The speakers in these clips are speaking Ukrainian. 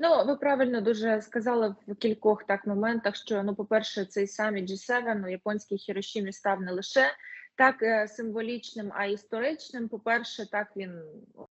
Ну, ви правильно дуже сказали в кількох так моментах, що ну, по-перше, цей саміт G7 у японській Хірошімі став не лише так е, символічним, а історичним. По-перше, так він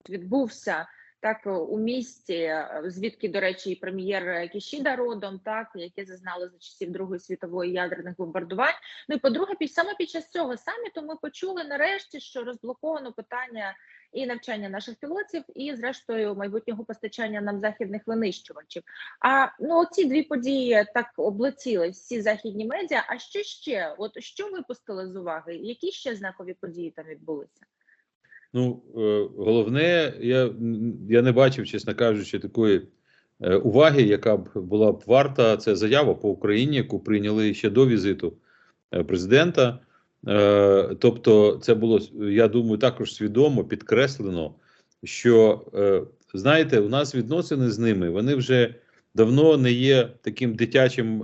відбувся так е, у місті, е, звідки, до речі, і прем'єр Кішіда родом, так яке зазнали за часів Другої світової ядерних бомбардувань. Ну і по-друге, під саме під час цього саміту ми почули нарешті, що розблоковано питання і навчання наших пілотів, і зрештою майбутнього постачання нам західних винищувачів. А ну ці дві події так облетіли всі західні медіа. А що ще? От що випустили з уваги? Які ще знакові події там відбулися? Ну, е, головне, я я не бачив, чесно кажучи, такої е, уваги, яка б була б варта. Це заява по Україні, яку прийняли ще до візиту е, президента. Тобто, це було я думаю, також свідомо підкреслено, що знаєте, у нас відносини з ними вони вже давно не є таким дитячим.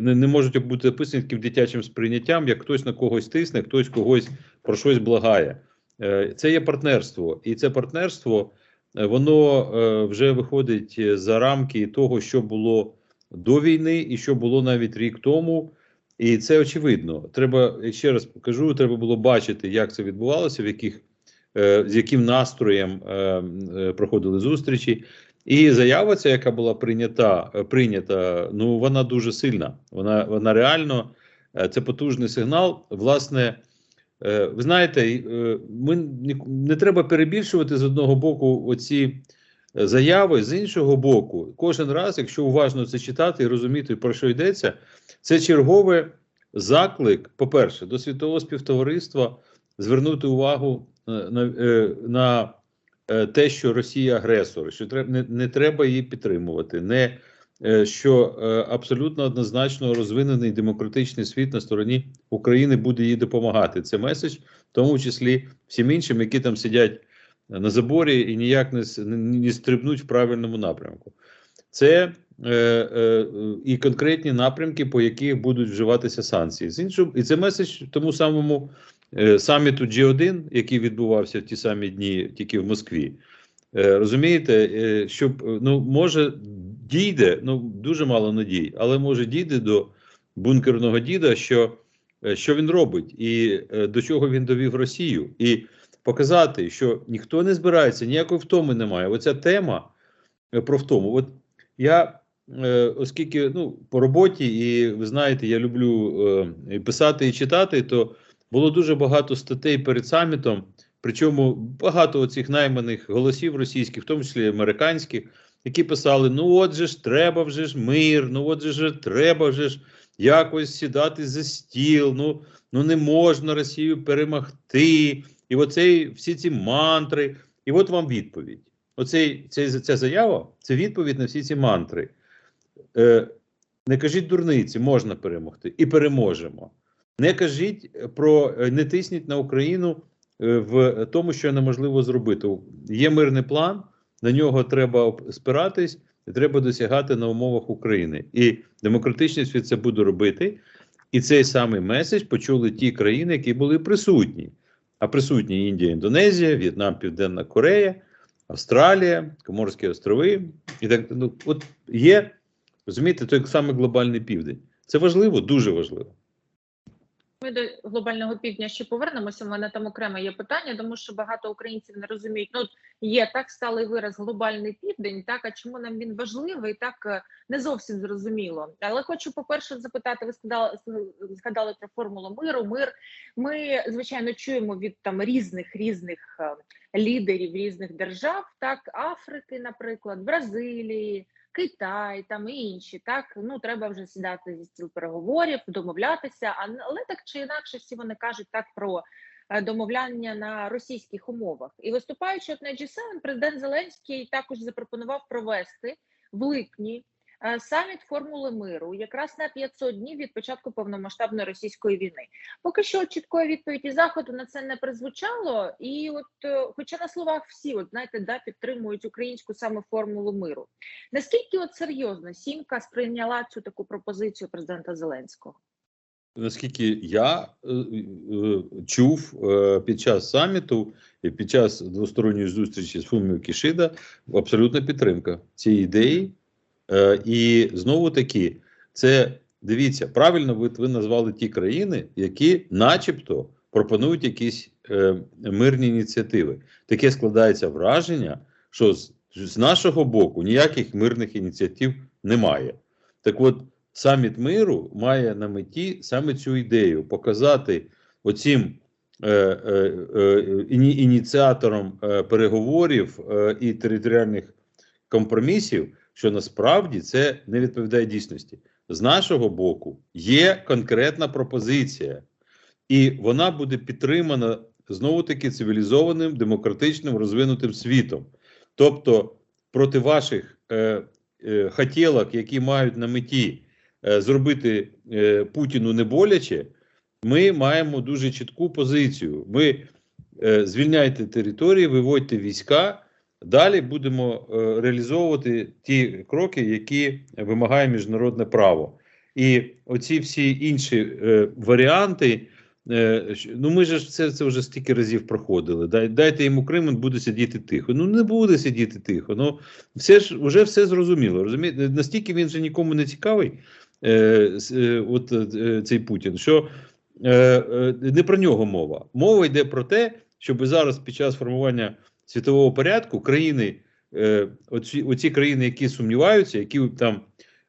Не, не можуть бути описані таким дитячим сприйняттям, як хтось на когось тисне, хтось когось про щось благає. Е, це є партнерство, і це партнерство е, воно е, вже виходить за рамки того, що було до війни, і що було навіть рік тому. І це очевидно. Треба ще раз покажу. Треба було бачити, як це відбувалося, в яких з яким настроєм проходили зустрічі. І заява, ця, яка була прийнята, прийнята, ну вона дуже сильна. Вона вона реально це потужний сигнал. Власне, Е, ви знаєте, е, ми не треба перебільшувати з одного боку оці е, заяви, з іншого боку, кожен раз, якщо уважно це читати і розуміти, про що йдеться, це черговий заклик, по-перше, до світового співтовариства звернути увагу на на те, що Росія агресор, що треба не, не треба її підтримувати. не Е, що е, абсолютно однозначно розвинений демократичний світ на стороні України буде їй допомагати. Це меседж, в тому числі всім іншим, які там сидять на заборі і ніяк не не стрибнуть в правильному напрямку. Це е, е, і конкретні напрямки, по яких будуть вживатися санкції. З іншим, і це меседж тому самому е, саміту G1, який відбувався в ті самі дні, тільки в Москві. Е, розумієте, е, щоб ну може дійде, ну дуже мало надій, але може дійде до бункерного діда, що е, що він робить, і до чого він довів Росію, і показати, що ніхто не збирається, ніякої втоми немає. Оця тема про втому. От я, оскільки ну, по роботі, і ви знаєте, я люблю писати і читати, то було дуже багато статей перед самітом. Причому багато оцих найманих голосів російських, в тому числі американських, які писали: ну отже ж, треба вже ж мир, ну отже ж, треба вже ж якось сідати за стіл. Ну ну не можна Росію перемогти. І оцей всі ці мантри. І от вам відповідь. Оцей, цей, ця заява це відповідь на всі ці мантри. Е, Не кажіть дурниці, можна перемогти і переможемо. Не кажіть про не тисніть на Україну. Е, в тому, що неможливо зробити. Є мирний план, на нього треба спиратись, і треба досягати на умовах України. І демократичний світ це буде робити. І цей самий меседж почули ті країни, які були присутні. А присутні Індія, Індонезія, В'єтнам, Південна Корея, Австралія, Коморські острови. І так ну, от є, розумієте, той самий глобальний південь. Це важливо, дуже важливо. Ми до глобального півдня ще повернемося. У мене там окреме є питання, тому що багато українців не розуміють. Ну є так сталий вираз глобальний південь. Так а чому нам він важливий? Так е, не зовсім зрозуміло. Але хочу по перше запитати. Ви сказали, згадали про формулу миру. Мир ми звичайно чуємо від там різних різних е, лідерів різних держав, так Африки, наприклад, Бразилії. Китай там і інші, так ну треба вже сідати зі стіл переговорів, домовлятися. але так чи інакше, всі вони кажуть так про е, домовляння на російських умовах. І виступаючи от на G7, президент Зеленський також запропонував провести в липні саміт формули миру якраз на 500 днів від початку повномасштабної російської війни. Поки що чіткої відповіді заходу на це не призвучало, і от, е, хоча на словах всі, от знаєте, да підтримують українську саме формулу миру. Наскільки от серйозно сімка сприйняла цю таку пропозицію президента Зеленського? наскільки я е, е, чув е, під час саміту і під час двосторонньої зустрічі з Фуміо Кішида, абсолютна підтримка цієї ідеї. Е, і знову таки, це дивіться, правильно ви, ви назвали ті країни, які, начебто, пропонують якісь е, мирні ініціативи. Таке складається враження, що з, з нашого боку ніяких мирних ініціатив немає. Так от, саміт миру має на меті саме цю ідею показати оцім е, е, ініціаторам е, переговорів і територіальних компромісів, що насправді це не відповідає дійсності. З нашого боку є конкретна пропозиція, і вона буде підтримана знову таки цивілізованим, демократичним, розвинутим світом. Тобто проти ваших е, е, хотілок, які мають на меті е, зробити е, Путіну не боляче, ми маємо дуже чітку позицію. Ми е, звільняйте території, виводьте війська. Далі будемо е, реалізовувати ті кроки, які вимагає міжнародне право. І оці всі інші е, варіанти. е, Ну, ми ж це, це вже стільки разів проходили. Дай, дайте йому Крим, він буде сидіти тихо. Ну не буде сидіти тихо. Ну все ж вже все зрозуміло. Розумієте, настільки він же нікому не цікавий, е, е, от е, цей Путін, що е, е, не про нього мова. Мова йде про те, щоб зараз під час формування світового порядку країни, е, оці, оці країни, які сумніваються, які там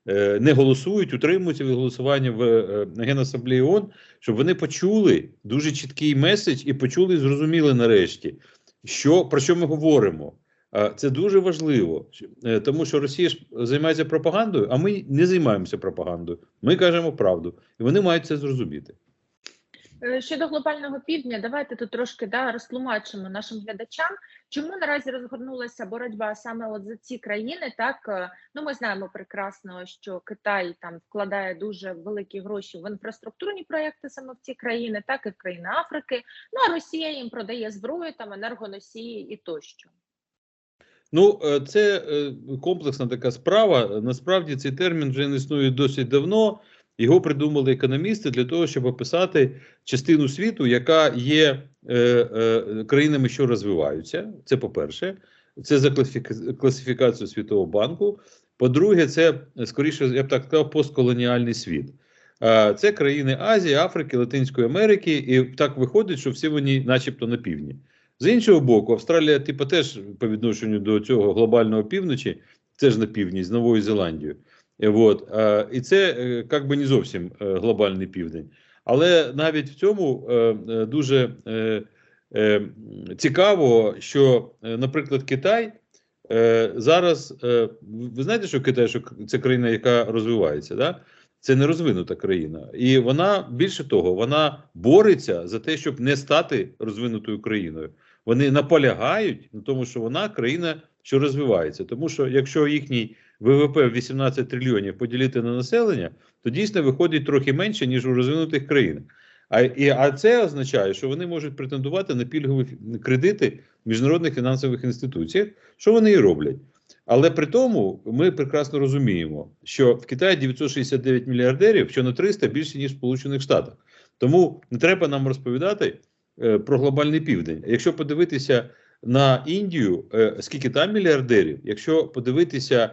е, не голосують, утримуються від голосування в е, Генасамблеї ООН, щоб вони почули дуже чіткий меседж і почули і зрозуміли нарешті, що про що ми говоримо. Це дуже важливо, е, тому що Росія ж займається пропагандою, а ми не займаємося пропагандою. Ми кажемо правду, і вони мають це зрозуміти. Е, Щодо глобального півдня, давайте тут трошки да, розтлумачимо нашим глядачам, чому наразі розгорнулася боротьба саме от за ці країни. Так е, ну ми знаємо прекрасно, що Китай там вкладає дуже великі гроші в інфраструктурні проекти саме в ці країни, так і в країни Африки. Ну а Росія їм продає зброю, там енергоносії і тощо. Ну, е, це комплексна така справа. Насправді цей термін вже не існує досить давно. Його придумали економісти для того, щоб описати частину світу, яка є е, е, країнами, що розвиваються. Це по-перше, це за класифіка- класифікацією Світового банку. По-друге, це скоріше, я б так сказав, постколоніальний світ. Це країни Азії, Африки, Латинської Америки, і так виходить, що всі вони, начебто, на півдні. З іншого боку, Австралія, типу, теж по відношенню до цього глобального півночі, це ж на півдні з Новою Зеландією. Е, Вот. І це е, як би не зовсім е, глобальний південь. Але навіть в цьому е, е, дуже е, е, цікаво, що, е, наприклад, Китай е, зараз, е, ви знаєте, що Китай що це країна, яка розвивається, да? це не розвинута країна. І вона більше того, вона бореться за те, щоб не стати розвинутою країною. Вони наполягають на тому, що вона країна, що розвивається. Тому що якщо їхній ВВП в 18 трильйонів поділити на населення, то дійсно виходить трохи менше, ніж у розвинутих країнах. А, і, а це означає, що вони можуть претендувати на пільгові кредити в міжнародних фінансових інституціях, що вони і роблять. Але при тому ми прекрасно розуміємо, що в Китаї 969 мільярдерів, що на 300 більше, ніж в Сполучених Штатах. Тому не треба нам розповідати е, про глобальний південь. Якщо подивитися на Індію, е, скільки там мільярдерів, якщо подивитися,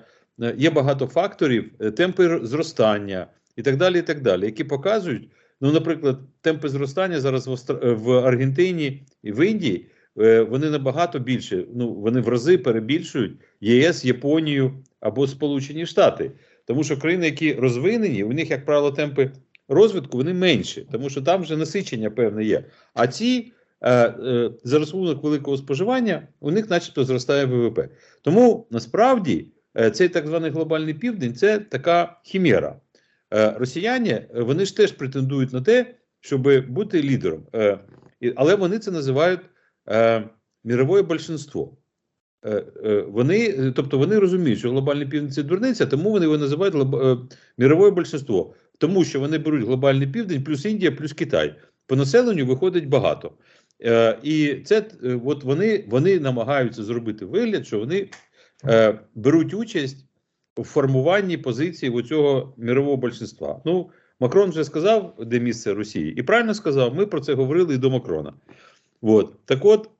є багато факторів, е, темпи зростання і так далі, і так далі, які показують, ну, наприклад, темпи зростання зараз в, е, Аргентині і в Індії. е, Вони набагато більше, ну вони в рази перебільшують ЄС, Японію або Сполучені Штати, тому що країни, які розвинені, у них, як правило, темпи розвитку вони менші, тому що там вже насичення певне є. А ці е, е, за рахунок великого споживання у них, начебто, зростає ВВП. Тому насправді е, цей так званий глобальний південь це така хімера. Е, росіяни е, вони ж теж претендують на те, щоб бути лідером, е, але вони це називають е, мірове більшинство. Е, е, Вони, е, тобто вони розуміють, що глобальний південь це дурниця, тому вони його називають е, мірове більшинство, тому що вони беруть глобальний південь, плюс Індія, плюс Китай. По населенню виходить багато. Е, І це е, от вони, вони намагаються зробити вигляд, що вони е, беруть участь у формуванні позиції цього мірового більшинства. Ну, Макрон вже сказав, де місце Росії, і правильно сказав, ми про це говорили і до Макрона. От. Так от,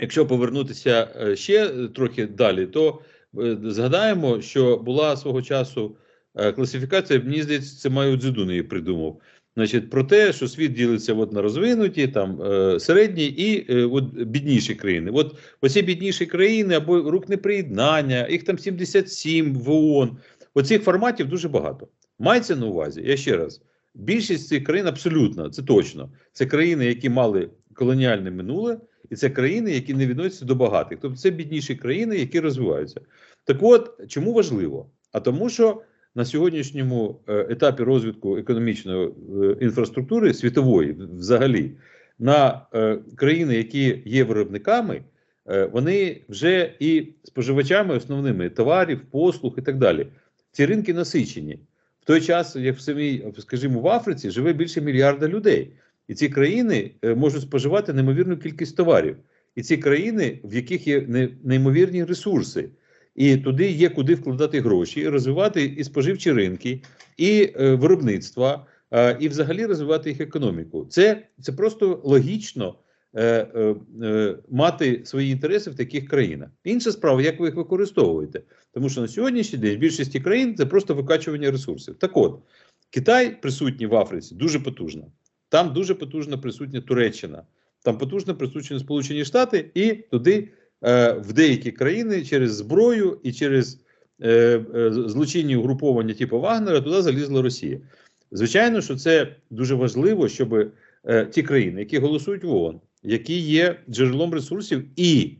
якщо повернутися е, ще трохи далі, то е, згадаємо, що була свого часу е, класифікація, мені здається, це Майо Цзедун її придумав. Значить, про те, що світ ділиться от на розвинуті, там е, середні і е, от бідніші країни. От оці бідніші країни або рук неприєднання, їх там 77 в ООН. Оцих форматів дуже багато. Мається на увазі, я ще раз, більшість цих країн абсолютно, це точно. Це країни, які мали колоніальне минуле, і це країни, які не відносяться до багатих. Тобто це бідніші країни, які розвиваються. Так от, чому важливо? А тому, що на сьогоднішньому е, етапі розвитку економічної е, інфраструктури світової взагалі на е, країни, які є виробниками, вони вже і споживачами основними товарів, послуг і так далі. Ці ринки насичені. В той час, як в самій, скажімо, в Африці живе більше мільярда людей, і ці країни можуть споживати неймовірну кількість товарів. І ці країни, в яких є неймовірні ресурси, і туди є куди вкладати гроші, розвивати і споживчі ринки, і е, виробництва, е, і взагалі розвивати їх економіку. Це, це просто логічно е, е, е, мати свої інтереси в таких країнах. Інша справа, як ви їх використовуєте. Тому що на сьогоднішній день в більшості країн це просто викачування ресурсів. Так от, Китай присутній в Африці дуже потужно. Там дуже потужно присутня Туреччина, там потужно присутні Сполучені Штати, і туди в деякі країни через зброю і через е, е, злочинні угруповання типу Вагнера туди залізла Росія. Звичайно, що це дуже важливо, щоб е, ті країни, які голосують в ООН, які є джерелом ресурсів і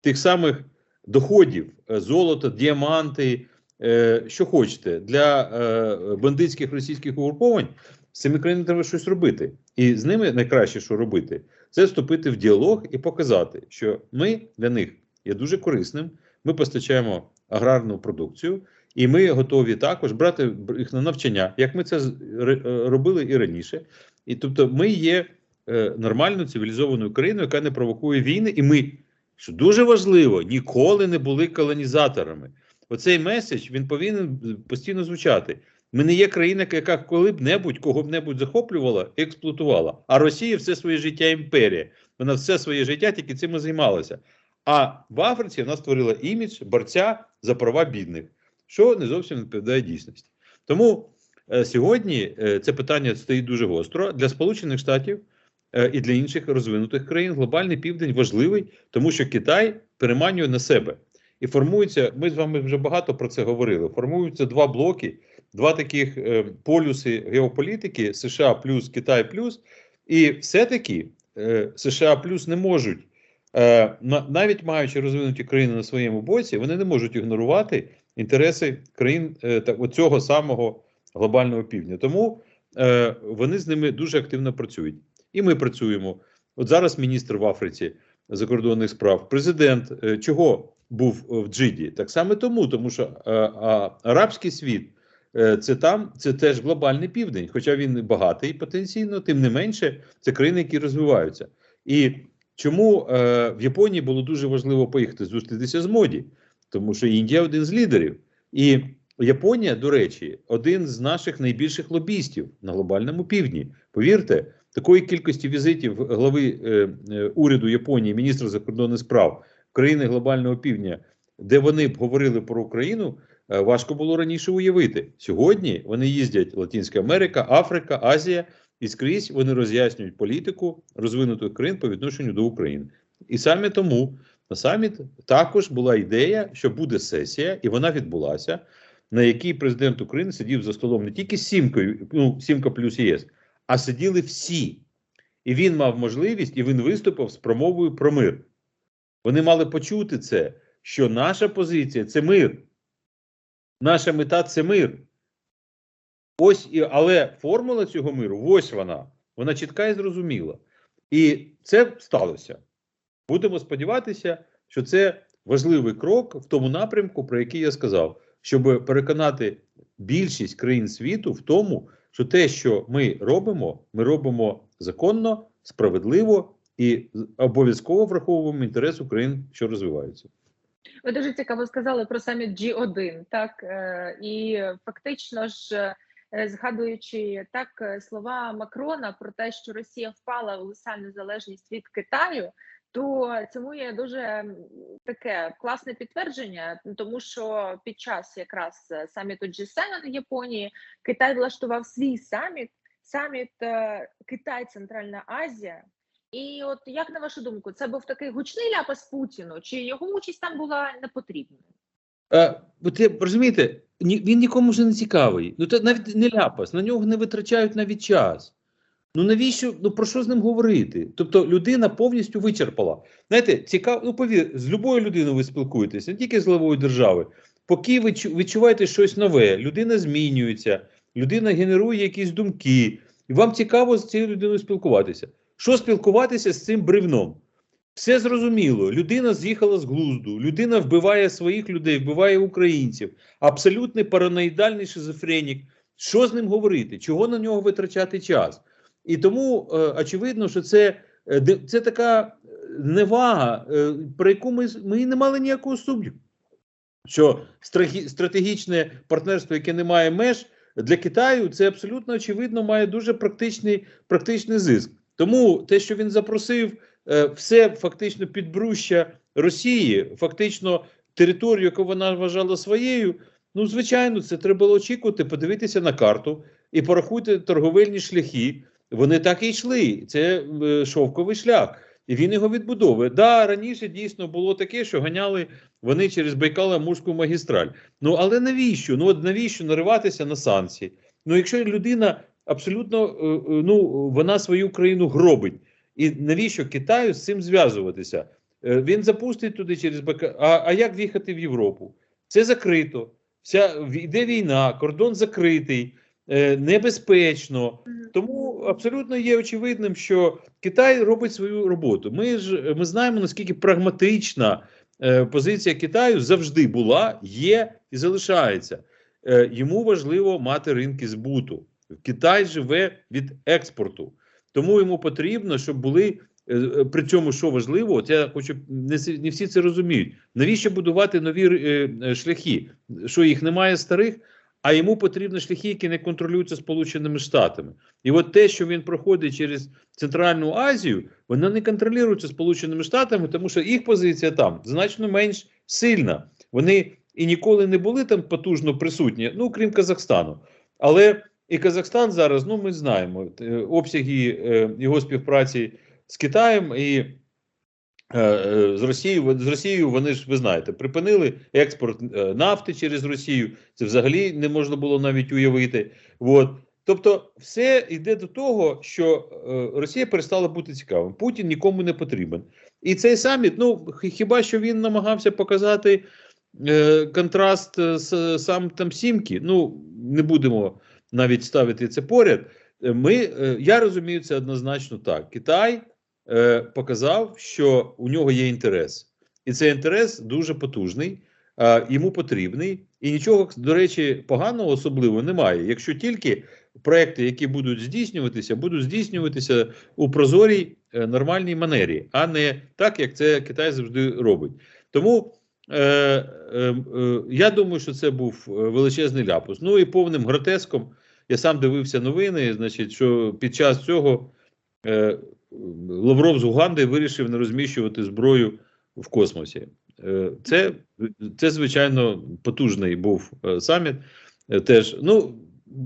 тих самих доходів, е, золота, діаманти, е, що хочете, для е, бандитських російських угруповань, з цими країнами треба щось робити. І з ними найкраще, що робити, це вступити в діалог і показати, що ми для них є дуже корисним. Ми постачаємо аграрну продукцію, і ми готові також брати їх на навчання, як ми це е, робили і раніше. І тобто, ми є е, нормальною цивілізованою країною, яка не провокує війни, і ми, що дуже важливо, ніколи не були колонізаторами. Оцей меседж він повинен постійно звучати. Ми не є країна, яка коли б небудь кого б небудь захоплювала і експлуатувала. А Росія все своє життя імперія. Вона все своє життя тільки цим і займалася. А в Африці вона створила імідж борця за права бідних, що не зовсім відповідає дійсності. Тому е, сьогодні е, це питання стоїть дуже гостро для Сполучених Штатів е, і для інших розвинутих країн. Глобальний південь важливий, тому що Китай переманює на себе і формується. Ми з вами вже багато про це говорили. Формуються два блоки, два таких е, полюси геополітики: США плюс Китай плюс, і все-таки е, США плюс не можуть. Е, на- навіть маючи розвинуті країни на своєму боці, вони не можуть ігнорувати інтереси країн е, цього самого глобального півдня. Тому е, вони з ними дуже активно працюють. І ми працюємо. От зараз міністр в Африці закордонних справ, президент чого був в Джиді? Так саме тому, тому що е, а, арабський світ. е, Це там це теж глобальний південь, хоча він багатий потенційно, тим не менше, це країни, які розвиваються. І чому е, в Японії було дуже важливо поїхати зустрітися з моді, тому що Індія один з лідерів, і Японія, до речі, один з наших найбільших лобістів на глобальному півдні. Повірте, такої кількості візитів глави е, е, уряду Японії, міністра закордонних справ країни глобального півдня, де вони б говорили про Україну, е, важко було раніше уявити. Сьогодні вони їздять Латинська Америка, Африка, Азія, і скрізь вони роз'яснюють політику розвинутих країн по відношенню до України. І саме тому на саміт також була ідея, що буде сесія, і вона відбулася, на якій президент України сидів за столом не тільки сімкою, ну сімка плюс ЄС, а сиділи всі. І він мав можливість, і він виступив з промовою про мир. Вони мали почути це, що наша позиція це мир. Наша мета це мир. Ось і, але формула цього миру, ось вона. Вона чітка і зрозуміла. І це сталося. Будемо сподіватися, що це важливий крок в тому напрямку, про який я сказав, щоб переконати більшість країн світу в тому, що те, що ми робимо, ми робимо законно, справедливо і обов'язково враховуємо інтерес Україн, що розвиваються. Ви дуже цікаво сказали про саміт G1, так е, і фактично ж е, згадуючи так е, слова Макрона про те, що Росія впала в лисальну залежність від Китаю. То цьому є дуже таке класне підтвердження, тому що під час якраз саміту G7 в Японії Китай влаштував свій саміт, саміт Китай Центральна Азія. І от як на вашу думку, це був такий гучний ляпас Путіну, чи його участь там була не потрібна? Е, розумієте, він нікому вже не цікавий. Ну, це навіть не ляпас, на нього не витрачають навіть час. Ну навіщо? Ну про що з ним говорити? Тобто людина повністю вичерпала. Знаєте, цікаво, ну повір, з любою людиною ви спілкуєтесь, не тільки з главою держави. Поки ви чу- відчуваєте щось нове, людина змінюється, людина генерує якісь думки, і вам цікаво з цією людиною спілкуватися. Що спілкуватися з цим бревном? Все зрозуміло. Людина з'їхала з глузду, людина вбиває своїх людей, вбиває українців. Абсолютний параноїдальний шизофренік. Що з ним говорити? Чого на нього витрачати час? І тому е, очевидно, що це, е, це така е, невага, е, про яку ми, ми і не мали ніякого сумніву. Що страгі- стратегічне партнерство, яке не має меж для Китаю, це абсолютно очевидно має дуже практичний, практичний зиск. Тому те, що він запросив е, все фактично підбруща Росії, фактично територію, яку вона вважала своєю. Ну, звичайно, це треба було очікувати, подивитися на карту і порахуйте торговельні шляхи. Вони так і йшли. Це е, шовковий шлях. І він його відбудовує. Да, раніше дійсно було таке, що ганяли вони через Байкала Мурську магістраль. Ну але навіщо? Ну от навіщо нариватися на санкції? Ну, якщо людина абсолютно е, е, ну вона свою країну гробить, і навіщо Китаю з цим зв'язуватися? Е, Він запустить туди через Байкал. А, а як в'їхати в Європу? Це закрито. Вся йде війна, кордон закритий, е, небезпечно. Тому абсолютно є очевидним, що Китай робить свою роботу. Ми ж ми знаємо наскільки прагматична е, позиція Китаю завжди була, є і залишається. Е, йому важливо мати ринки збуту. Китай живе від експорту, тому йому потрібно, щоб були. е, е, При цьому, що важливо, от я хочу не, не всі це розуміють. Навіщо будувати нові е, е, шляхи? Що їх немає старих, а йому потрібні шляхи, які не контролюються Сполученими Штатами. І от те, що він проходить через Центральну Азію, вона не контролюється Сполученими Штатами, тому що їх позиція там значно менш сильна. Вони і ніколи не були там потужно присутні, ну крім Казахстану. Але і Казахстан зараз, ну ми знаємо е, обсяги е, його співпраці з Китаєм і е, з Росією. З Росією вони ж ви знаєте, припинили експорт нафти через Росію. Це взагалі не можна було навіть уявити. От. Тобто, все йде до того, що Росія перестала бути цікавим. Путін нікому не потрібен. І цей саміт, ну хіба що він намагався показати контраст з сам там Сімки. Ну не будемо навіть ставити це поряд. Е, Ми, е, я розумію це однозначно так. Китай е, показав, що у нього є інтерес, і цей інтерес дуже потужний, йому потрібний, і нічого, до речі, поганого особливо немає. Якщо тільки проекти, які будуть здійснюватися, будуть здійснюватися у прозорій нормальній манері, а не так, як це Китай завжди робить. Тому я думаю, що це був е, величезний ляпус. Ну і повним гротеском. Я сам дивився новини, значить, що під час цього е, Лавров з Уганди вирішив не розміщувати зброю в космосі. Е, це, це, звичайно, потужний був е, саміт. Е, теж, ну,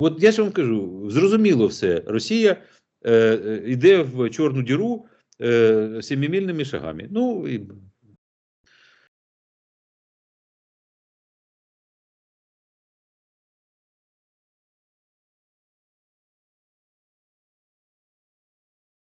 от я ж вам кажу, зрозуміло все. Росія е, е, йде в чорну діру е, семимільними шагами. Ну, і